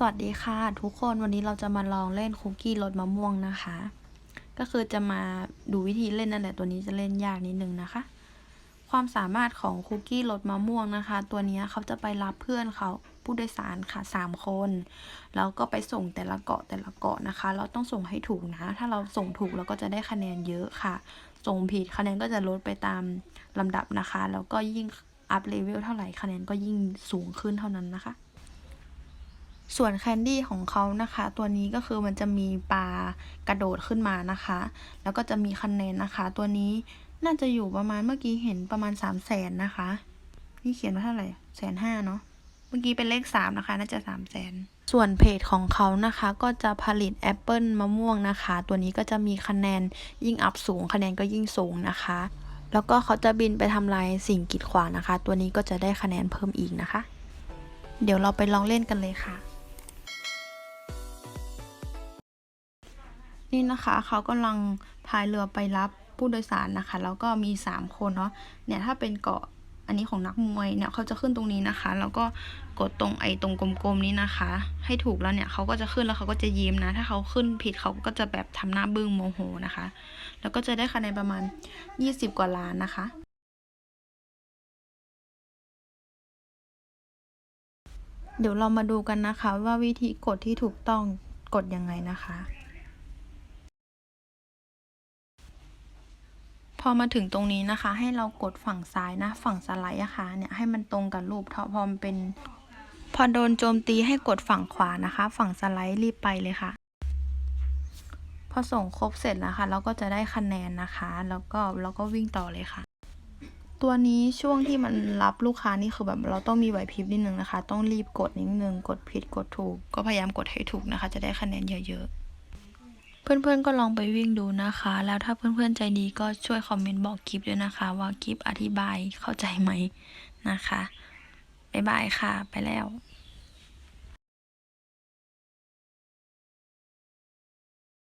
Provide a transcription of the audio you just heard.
สวัสดีค่ะ ทุกคนวันนี้เราจะมาลองเล่นคุกกี้รสมะม่วงนะคะ ก็คือจะมาดูวิธีเล่นนั่นแหละตัวนี้จะเล่นยากนิดนึงนะคะ ความสามารถของคุกกี้รสมะม่วงนะคะ ตัวนี้เขาจะไปรับเพื่อนเขาผู้โดยสารค่ะสามคนแล้วก็ไปส่งแต่ละเกาะแต่ละเกาะนะคะ เราต้องส่งให้ถูกนะ ถ้าเราส่งถูกเราก็จะได้คะแนนเยอะค่ะ ส่งผิดคะแนนก็จะลดไปตามลำดับนะคะ แล้วก็ยิ่งอัพเลเวลเท่าไหร่คะแนนก็ยิ่งสูงขึ้นเท่านั้นนะคะ ส่วนแคนดี้ของเขานะคะ ตัวนี้ก็คือมันจะมีปลากระโดดขึ้นมานะคะ แล้วก็จะมีคะแนนนะคะ ตัวนี้น่าจะอยู่ประมาณเมื่อกี้เห็นประมาณสามแสนนะคะ นี่เขียนว่าเท่าไหร่แสนห้าเนาะเมื่อกี้เป็นเลขสามนะคะ น่าจะสามแสนส่วนเพจของเขานะคะก็จะผลิตแอปเปิลมะม่วงนะคะ ตัวนี้ก็จะมีคะแนนยิ่งอัพสูง คะแนนก็ยิ่งสูงนะคะ แล้วก็เขาจะบินไปทำลายสิ่งกีดขวางนะคะ ตัวนี้ก็จะได้คะแนนเพิ่มอีกนะคะ เดี๋ยวเราไปลองเล่นกันเลยค่ะ นี่นะคะเขากำลังพายเรือไปรับผู้โดยสารนะคะ แล้วก็มีสามคนเนาะเนี่ยถ้าเป็นเกาะอันนี้ของนักมวยเนี่ยเขาจะขึ้นตรงนี้นะคะ แล้วก็กดตรงไอ้ตรงกลมๆนี้นะคะ ให้ถูกแล้วเนี่ยเขาก็จะขึ้นแล้วเขาก็จะยิ้มนะ ถ้าเขาขึ้นผิดเขาก็จะแบบทำหน้าบึ้งโมโหนะคะ แล้วก็จะได้คะแนนประมาณ 20 กว่าล้านนะคะเดี๋ยวเรามาดูกันนะคะว่าวิธีกดที่ถูกต้องกดยังไงนะคะ อมาถึงตรงนี้นะคะ ให้เรากดฝั่งซ้ายนะ ฝั่งสไลด์อะคะเนี่ยให้มันตรงกับรูปพอมเป็น พอโดนโจมตีให้กดฝั่งขวานะคะ ฝั่งสไลด์รีบไปเลยค่ะ พอส่งครบเสร็จนะคะ เราก็จะได้คะแนนนะคะ แล้วก็เราก็วิ่งต่อเลยค่ะ ตัวนี้ช่วงที่มันรับลูกค้านี่คือแบบเราต้องมีไหวพริบนิดนึงนะคะ ต้องรีบกดนิดนึงกดผิดกดถูก ก็พยายามกดให้ถูกนะคะ จะได้คะแนนเยอะๆ เพื่อนๆก็ลองไปวิ่งดูนะคะ แล้วถ้าเพื่อนๆใจดีก็ช่วยคอมเมนต์บอกคลิปด้วยนะคะ ว่าคลิปอธิบายเข้าใจไหมนะคะบ๊ายบายค่ะ ไปแล้ว